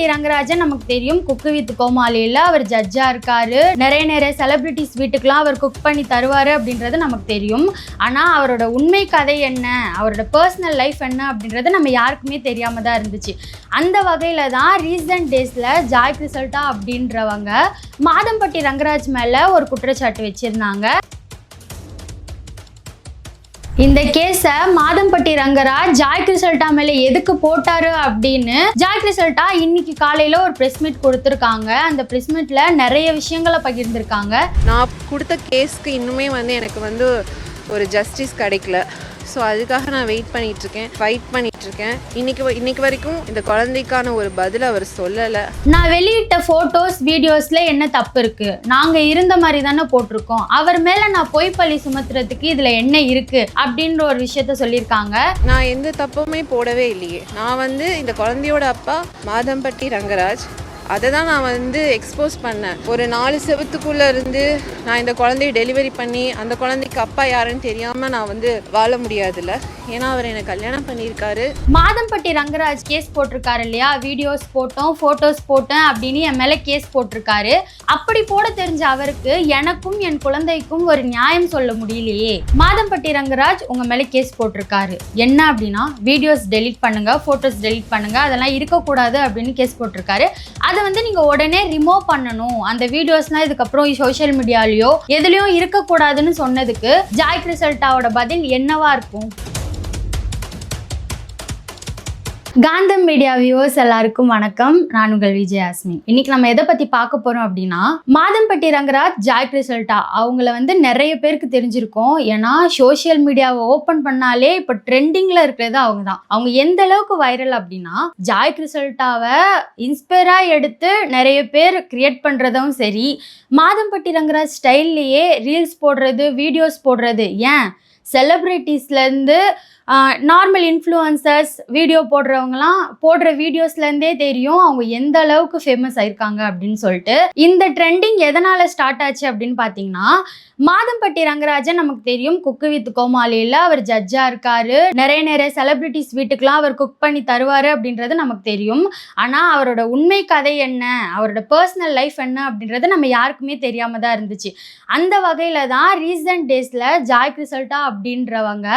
D Rangarajan நமக்கு தெரியும். Cook with கோமாளியில் அவர் ஜட்ஜா இருக்காரு. நிறைய நிறைய செலிபிரிட்டிஸ் வீட்டுக்கெல்லாம் அவர் குக் பண்ணி தருவாரு அப்படின்றது நமக்கு தெரியும். ஆனால் அவரோட உண்மை கதை என்ன? அவரோட பர்சனல் லைஃப் என்ன அப்படின்றது நம்ம யாருக்குமே தெரியாம தான் இருந்துச்சு. அந்த வகையில் தான் ரீசன்ட் டேஸில் ஜாய் கிரிசல்ட்டா அப்படின்றவங்க மாதம்பட்டி ரங்கராஜ் மேலே ஒரு குற்றச்சாட்டு வச்சுருந்தாங்க. இந்த கேஸை மாதம்பட்டி ரங்கராஜ் ஜாய் கிரிசல்ட்டா மேல எதுக்கு போட்டாரு அப்படின்னு ஜாய் கிரிசல்ட்டா இன்னைக்கு காலையில ஒரு பிரஸ் மீட் கொடுத்துருக்காங்க. அந்த பிரஸ் மீட்ல நிறைய விஷயங்களை பகிர்ந்திருக்காங்க. நான் கொடுத்த கேஸ்க்கு இன்னுமே வந்து எனக்கு வந்து ஒரு ஜஸ்டிஸ் கிடைக்கல. ஸோ அதுக்காக நான் வெயிட் பண்ணிட்டு இருக்கேன் ஃபைட் பண்ணிட்டு இருக்கேன் இன்னைக்கு வ- இன்னைக்கு வரைக்கும் இந்த குழந்தைக்கான ஒரு பதில் அவர் சொல்லலை. நான் வெளியிட்ட ஃபோட்டோஸ் வீடியோஸ்ல என்ன தப்பு இருக்கு? நாங்க இருந்த மாதிரி தானே போட்டிருக்கோம். அவர் மேல நான் பொய் பழி சுமத்துறதுக்கு இதுல என்ன இருக்கு? அப்படின்ற ஒரு விஷயத்த சொல்லியிருக்காங்க. நான் எந்த தப்புமே போடவே இல்லையே. நான் வந்து இந்த குழந்தையோட அப்பா மாதம்பட்டி ரங்கராஜ் அதை தான் நான் வந்து எக்ஸ்போஸ் பண்ணேன். ஒரு நாலு செவத்துக்குள்ளே இருந்து நான் இந்த குழந்தைய டெலிவரி பண்ணி அந்த குழந்தைக்கு அப்பா யாருன்னு தெரியாமல் நான் வந்து வாழ முடியாதுல்ல. ஏன்னா அவர் என்னை கல்யாணம் பண்ணியிருக்காரு. மாதம்பட்டி ரங்கராஜ் கேஸ் போட்டிருக்காரு இல்லையா? வீடியோஸ் போட்டோம் ஃபோட்டோஸ் போட்டேன் அப்படின்னு என் மேலே கேஸ் போட்டிருக்காரு. அப்படி போட தெரிஞ்ச அவருக்கு எனக்கும் என் குழந்தைக்கும் ஒரு நியாயம் சொல்ல முடியலையே. மாதம்பட்டி ரங்கராஜ் உங்க மேலே கேஸ் போட்டிருக்காரு. என்ன அப்படின்னா வீடியோஸ் டெலிட் பண்ணுங்க ஃபோட்டோஸ் டெலிட் பண்ணுங்க அதெல்லாம் இருக்கக்கூடாது அப்படின்னு கேஸ் போட்டிருக்காரு. அதை வந்து நீங்க உடனே ரிமூவ் பண்ணணும். அந்த வீடியோஸ்லாம் இதுக்கப்புறம் சோஷியல் மீடியாலயோ எதுலயும் இருக்கக்கூடாதுன்னு சொன்னதுக்கு ஜாய் ரிசல்ட்டாவோட பதில் என்னவா இருக்கும்? காந்தம் மீடியா வியூவர்ஸ் எல்லாருக்கும் வணக்கம். நான் உங்கள் விஜயாஸ்மி இன்னைக்கு நம்ம எதை பத்தி பார்க்க போறோம் அப்படின்னா மாதம்பட்டி ரங்கராஜ் ஜாய் கிரிசல்ட்டா அவங்கள வந்து நிறைய பேருக்கு தெரிஞ்சிருக்கும். ஏன்னா சோஷியல் மீடியாவை ஓபன் பண்ணாலே இப்போ ட்ரெண்டிங்ல இருக்கிறது அவங்க தான் அவங்க எந்த அளவுக்கு வைரல் அப்படின்னா ஜாய் கிரிசல்ட்டாவை இன்ஸ்பயரா எடுத்து நிறைய பேர் கிரியேட் பண்றதும் சரி. மாதம்பட்டி ரங்கராஜ் ஸ்டைல்லையே ரீல்ஸ் போடுறது வீடியோஸ் போடுறது ஏன்? செலிப்ரிட்டிஸ்லேருந்து நார்மல் இன்ஃப்ளூயன்சர்ஸ் வீடியோ போடுறவங்கலாம் போடுற வீடியோஸ்லேருந்தே தெரியும் அவங்க எந்த அளவுக்கு ஃபேமஸ் ஆயிருக்காங்க அப்படின்னு சொல்லிட்டு. இந்த ட்ரெண்டிங் எதனால் ஸ்டார்ட் ஆச்சு அப்படின்னு பார்த்தீங்கன்னா மாதம்பட்டி ரங்கராஜன் நமக்கு தெரியும். குக்கு வித் கோமாளியில் அவர் ஜட்ஜா இருக்காரு. நிறைய நிறைய செலிப்ரிட்டிஸ் வீட்டுக்கெலாம் அவர் குக் பண்ணி தருவார் அப்படின்றது நமக்கு தெரியும். ஆனால் அவரோட உண்மை கதை என்ன? அவரோட பர்சனல் லைஃப் என்ன அப்படின்றது நம்ம யாருக்குமே தெரியாமல் தான் இருந்துச்சு. அந்த வகையில் தான் ரீசன்ட் டேஸில் ஜாய் கிரிசல்ட்டா அப்படின்றவங்க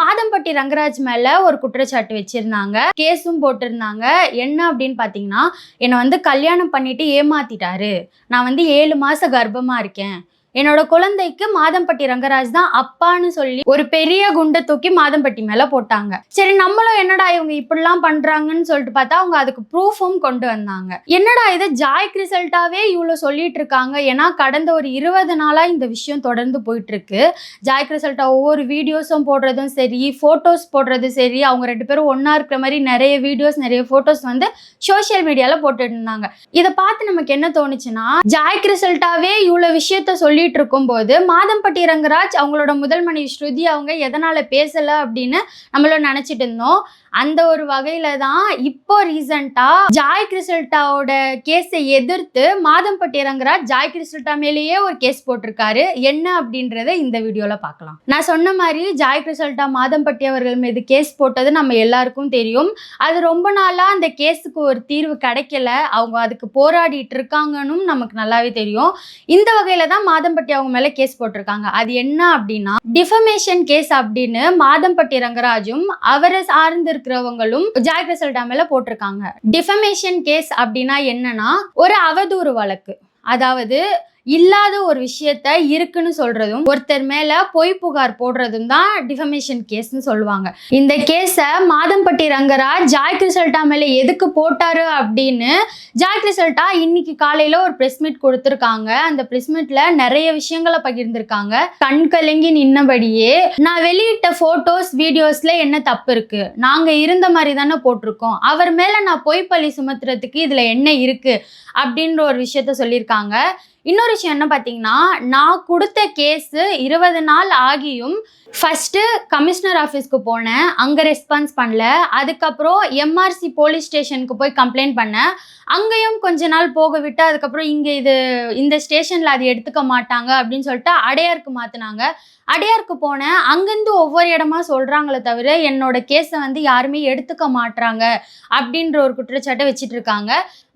மாதம்பட்டி ரங்கராஜ் மேல ஒரு குற்றச்சாட்டு வச்சிருந்தாங்க. கேஸும் போட்டிருந்தாங்க. என்ன அப்படின்னு பாத்தீங்கன்னா என்னை வந்து கல்யாணம் பண்ணிட்டு ஏமாத்திட்டாரு. நான் வந்து ஏழு மாசம் கர்ப்பமா இருக்கேன். என்னோட குழந்தைக்கு மாதம்பட்டி ரங்கராஜ் தான் அப்பான்னு சொல்லி ஒரு பெரிய குண்டை தூக்கி மாதம்பட்டி மேல போட்டாங்க. சரி நம்மளும் என்னடா இவங்க இப்படிலாம் பண்றாங்கன்னு சொல்லிட்டு பார்த்தா அவங்க அதுக்கு ப்ரூஃபும் கொண்டு வந்தாங்க. என்னடா இது ஜாய் கிரிசல்ட்டாவே இவ்வளோ சொல்லிட்டு இருக்காங்க? ஏன்னா கடந்த ஒரு இருபது நாளா இந்த விஷயம் தொடர்ந்து போயிட்டு இருக்கு ஜாய் கிரிசல்ட்டா ஒவ்வொரு வீடியோஸும் போடுறதும் சரி ஃபோட்டோஸ் போடுறது சரி அவங்க ரெண்டு பேரும் ஒன்னா இருக்கிற மாதிரி நிறைய வீடியோஸ் நிறைய ஃபோட்டோஸ் வந்து சோஷியல் மீடியால போட்டுட்டு இருந்தாங்க. இதை பார்த்து நமக்கு என்ன தோணுச்சுன்னா ஜாய் கிரிசல்ட்டாவே இவ்வளோ விஷயத்த சொல்லி சொல்லிட்டு இருக்கும்போது மாதம்பட்டி ரங்கராஜ் அவங்களோட முதல் மனைவி ஸ்ருதி அவங்க எதனால பேசல? அப்படின்னு நம்மளும் நினைச்சிட்டு இருந்தோம். அந்த ஒரு வகையில தான் இப்போ ரீசண்டா ஜாய் கிறிசல்டாவோட கேஸை எதிர்த்து மாதம்பட்டி ரங்கராஜ் ஜாய் கிறிசல்டா மேலேயே ஒரு கேஸ் போட்டிருக்காரு. என்ன அப்படின்றத இந்த வீடியோல பார்க்கலாம். நான் சொன்ன மாதிரி ஜாய் கிரிசல்ட்டா மாதம்பட்டி அவர்கள் மீது கேஸ் போட்டது நம்ம எல்லாருக்கும் தெரியும். அது ரொம்ப நாளா அந்த கேஸுக்கு ஒரு தீர்வு கிடைக்கல. அவங்க அதுக்கு போராடிட்டு இருக்காங்கன்னு நமக்கு நல்லாவே தெரியும். இந்த வகையில தான் மாதம்பட்டி அவங்க மேல கேஸ் போட்டிருக்காங்க. அது என்ன அப்படின்னா டிஃபமேஷன் கேஸ் அப்படின்னு மாதம்பட்டி ரங்கராஜும் அவரை சார்ந்திருக்க இருக்கிறவங்களும் ஜாய் கிரிசல்டா மேல போட்டிருக்காங்க. டிஃபமேஷன் கேஸ் அப்படின்னா என்னன்னா ஒரு அவதூறு வழக்கு. அதாவது இல்லாத ஒரு விஷயத்த இருக்குன்னு சொல்றதும் ஒருத்தர் மேல பொய் புகார் போடுறதும் தான் டிஃபமேஷன் கேஸ்னு சொல்லுவாங்க. இந்த கேஸை மாதம்பட்டி ரங்கராஜ் ஜாய் கிரிசல்ட்டா மேல எதுக்கு போட்டாரு அப்படின்னு ஜாய் கிரிசல்ட்டா இன்னைக்கு காலையில ஒரு பிரஸ் மீட் கொடுத்துருக்காங்க. அந்த பிரஸ் மீட்ல நிறைய விஷயங்களை பகிர்ந்திருக்காங்க. கண் கலங்கி நின்னபடியே நான் வெளியிட்ட போட்டோஸ் வீடியோஸ்ல என்ன தப்பு இருக்கு? நாங்க இருந்த மாதிரி தானே போட்டிருக்கோம். அவர் மேல நான் பொய் பழி சுமத்துறதுக்கு இதுல என்ன இருக்கு? அப்படின்ற ஒரு விஷயத்த சொல்லியிருக்காங்க. இன்னொரு விஷயம் என்ன பார்த்தீங்கன்னா நான் கொடுத்த கேஸு இருபது நாள் ஆகியும் ஃபஸ்ட்டு கமிஷனர் ஆஃபீஸ்க்கு போனேன். அங்கே ரெஸ்பான்ஸ் பண்ணல. அதுக்கப்புறம் எம்ஆர்சி போலீஸ் ஸ்டேஷனுக்கு போய் கம்ப்ளைண்ட் பண்ணேன். அங்கேயும் கொஞ்ச நாள் போக விட்டு அதுக்கப்புறம் இங்கே இது இந்த ஸ்டேஷனில் அது எடுத்துக்க மாட்டாங்க அப்படின்னு சொல்லிட்டு அடையாருக்கு மாற்றினாங்க அடையாருக்கு போனேன். அங்கேருந்து ஒவ்வொரு இடமா சொல்கிறாங்களே தவிர என்னோட கேஸை வந்து யாருமே எடுத்துக்க மாட்றாங்க அப்படின்ற ஒரு குற்றச்சாட்டை வச்சுட்டு இருக்காங்க.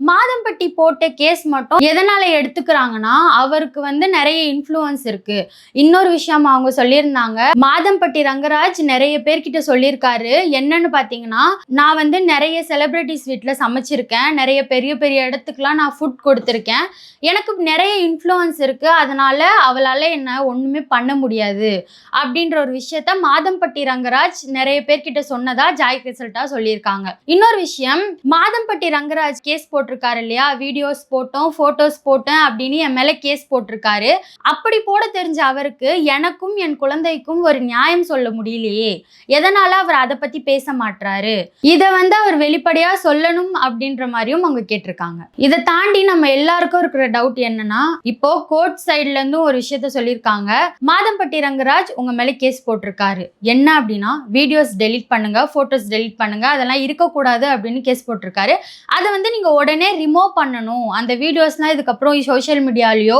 மாதம்பட்டி போட்ட கேஸ் மட்டும் எதனால் எடுத்துக்கிறாங்கன்னா அவருக்கு வந்து நிறைய இன்ஃப்ளூயன்ஸ் இருக்குது இன்னொரு விஷயம் அவங்க சொல்லியிருந்தாங்க. மாதம்பட்டி ரங்கராஜ் நிறைய பேர்கிட்ட சொல்லியிருக்காரு. என்னன்னு பார்த்தீங்கன்னா நான் வந்து நிறைய செலிப்ரிட்டிஸ் வீட்டில் சமைச்சிருக்கேன். நிறைய பெரிய பெரிய இடத்துக்குலாம் நான் ஃபுட் கொடுத்துருக்கேன். எனக்கு நிறைய இன்ஃப்ளூயன்ஸ் இருக்குது அதனால் அவளால் என்ன ஒன்றுமே பண்ண முடியாது. அப்படின்ற ஒரு விஷயத்த மாதம்பட்டி ரங்கராஜ் நிறைய பேர்கிட்ட சொன்னதா ஜாய் ரிசல்ட்டாக சொல்லியிருக்காங்க. இன்னொரு விஷயம் மாதம்பட்டி ரங்கராஜ் கேஸ் போட்டிருக்காரு இல்லையா? வீடியோஸ் போட்டோம் ஃபோட்டோஸ் போட்டேன் அப்படின்னு என் மேலே கேஸ் போட்டிருக்காரு. அப்படி போட தெரிஞ்ச அவருக்கு எனக்கும் என் குழந்தைக்கும் ஒரு நியாயம் சொல்ல முடியலையே. எதனால அவர் அதை பத்தி பேச மாட்றாரு? இதை வந்து அவர் வெளிப்படையா சொல்லணும் அப்படின்ற மாதிரியும் அவங்க கேட்டிருக்காங்க. இதை தாண்டி நம்ம எல்லாருக்கும் இருக்கிற டவுட் என்னன்னா இப்போ கோர்ட் சைட்ல இருந்தும் ஒரு விஷயத்த சொல்லியிருக்காங்க. மாதம்பட்டி ரங்கராஜ் உங்க மேல கேஸ் போட்டிருக்காரு. என்ன அப்படின்னா வீடியோஸ் டெலிட் பண்ணுங்க போட்டோஸ் டெலிட் பண்ணுங்க அதெல்லாம் இருக்கக்கூடாது அப்படின்னு கேஸ் போட்டிருக்காரு. அதை வந்து நீங்க உடனே ரிமூவ் பண்ணணும். அந்த வீடியோஸ்லாம் இதுக்கப்புறம் சோஷியல் மீடியாலயோ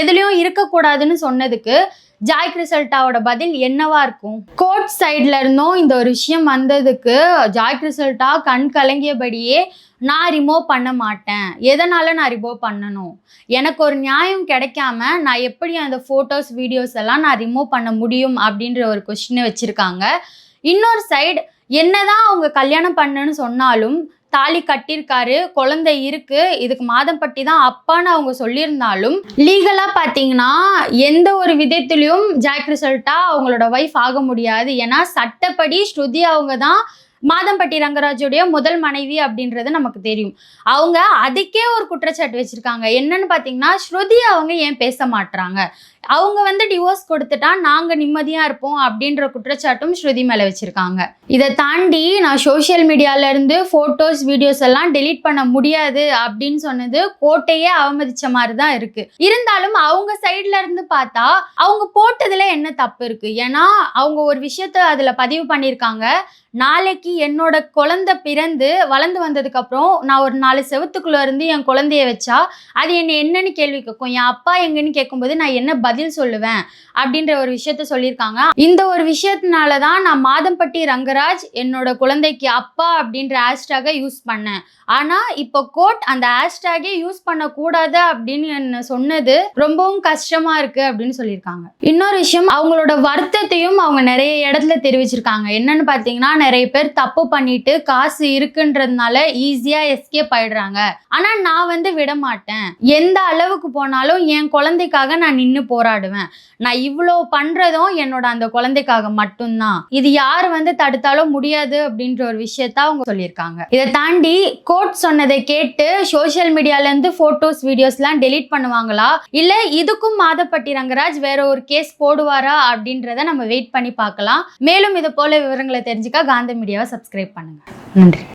எதுலேயும் இருக்கக்கூடாதுன்னு சொன்னதுக்கு ஜாய் கிரிசல்ட்டாவோட பதில் என்னவா இருக்கும்? கோர்ட் சைட்ல இருந்தும் இந்த ஒரு விஷயம் வந்ததுக்கு ஜாய் கிரிசல்ட்டா கண் கலங்கியபடியே நான் ரிமூவ் பண்ண மாட்டேன். எதனால் நான் ரிமூவ் பண்ணணும்? எனக்கு ஒரு நியாயம் கிடைக்காம நான் எப்படி அந்த ஃபோட்டோஸ் வீடியோஸ் எல்லாம் நான் ரிமூவ் பண்ண முடியும்? அப்படின்ற ஒரு கொஸ்டினை வச்சுருக்காங்க. இன்னொரு சைடு என்னதான் அவங்க கல்யாணம் பண்ணுன்னு சொன்னாலும் தாலி கட்டியிருக்காரு குழந்தை இருக்கு இதுக்கு மாதம்பட்டி தான் அப்பான்னு அவங்க சொல்லியிருந்தாலும் லீகலா பாத்தீங்கன்னா எந்த ஒரு விதத்திலையும் ஜாக் ரிசல்ட்டா அவங்களோட ஒய்ஃப் ஆக முடியாது. ஏன்னா சட்டப்படி ஸ்ருதி அவங்க தான் மாதம்பட்டி ரங்கராஜுடைய முதல் மனைவி அப்படின்றது நமக்கு தெரியும். அவங்க அதுக்கே ஒரு குற்றச்சாட்டு வச்சிருக்காங்க. என்னன்னு பார்த்தீங்கன்னா ஸ்ருதி அவங்க ஏன் பேச மாட்றாங்க? அவங்க வந்து டிவோர்ஸ் கொடுத்துட்டா நாங்கள் நிம்மதியாக இருப்போம் அப்படின்ற குற்றச்சாட்டும் ஸ்ருதி மேலே வச்சுருக்காங்க. இதை தாண்டி நான் சோஷியல் மீடியாவிலேருந்து ஃபோட்டோஸ் வீடியோஸ் எல்லாம் டெலீட் பண்ண முடியாது அப்படின்னு சொன்னது கோட்டையே அவமதிச்ச மாதிரி தான் இருக்குது இருந்தாலும் அவங்க சைட்ல இருந்து பார்த்தா அவங்க போட்டதுல என்ன தப்பு இருக்குது ஏன்னா அவங்க ஒரு விஷயத்த அதில் பதிவு பண்ணியிருக்காங்க. நாளைக்கு என்னோட குழந்தை பிறந்து வளர்ந்து வந்ததுக்கப்புறம் நான் ஒரு நாலு செவத்துக்குள்ளே இருந்து என் குழந்தைய வச்சா அது என்னை என்னன்னு கேள்வி கேட்கும். என் அப்பா எங்கன்னு கேட்கும்போது நான் என்ன பதில் சொல்லுவேன் அப்படின்ற ஒரு விஷயத்த சொல்லியிருக்காங்க. இந்த ஒரு விஷயத்தினால தான் நான் மாதம்பட்டி ரங்கராஜ் என்னோட குழந்தைக்கு அப்பா அப்படின்ற ஹேஷ்டேகை யூஸ் பண்ணேன். ஆனால் இப்போ கோர்ட் அந்த ஹேஷ்டேகே யூஸ் பண்ணக்கூடாது அப்படின்னு என்ன சொன்னது ரொம்பவும் கஷ்டமா இருக்கு அப்படின்னு சொல்லியிருக்காங்க. இன்னொரு விஷயம் அவங்களோட வருத்தத்தையும் அவங்க நிறைய இடத்துல தெரிவிச்சிருக்காங்க. என்னன்னு பார்த்தீங்கன்னா நிறைய பேர் தப்பு பண்ணிட்டு காசு இருக்குன்றதுனால ஈஸியாக எஸ்கேப் ஆயிடுறாங்க. ஆனால் நான் வந்து விட மாட்டேன் எந்த அளவுக்கு போனாலும் என் குழந்தைக்காக நான் நின்று போராடுவேன். நான் இவ்வளோ பண்றதும் என்னோட அந்த குழந்தைக்காக மட்டும்தான். இது யார் வந்து தடுத்தாலும் முடியாது அப்படின்ற ஒரு விஷயத்த அவங்க சொல்லியிருக்காங்க. இதை தாண்டி கோர்ட் சொன்னதை கேட்டு சோஷியல் மீடியால இருந்து வீடியோஸ்லாம் டெலீட் பண்ணுவாங்களா? இல்லை இதுக்கும் மாதப்பட்டி ரங்கராஜ் வேற ஒரு கேஸ் போடுவாரா அப்படின்றத நம்ம வெயிட் பண்ணி பார்க்கலாம். மேலும் இது போல விவரங்களை தெரிஞ்சுக்க காந்த மீடியாவை சப்ஸ்கிரைப் பண்ணுங்க. நன்றி.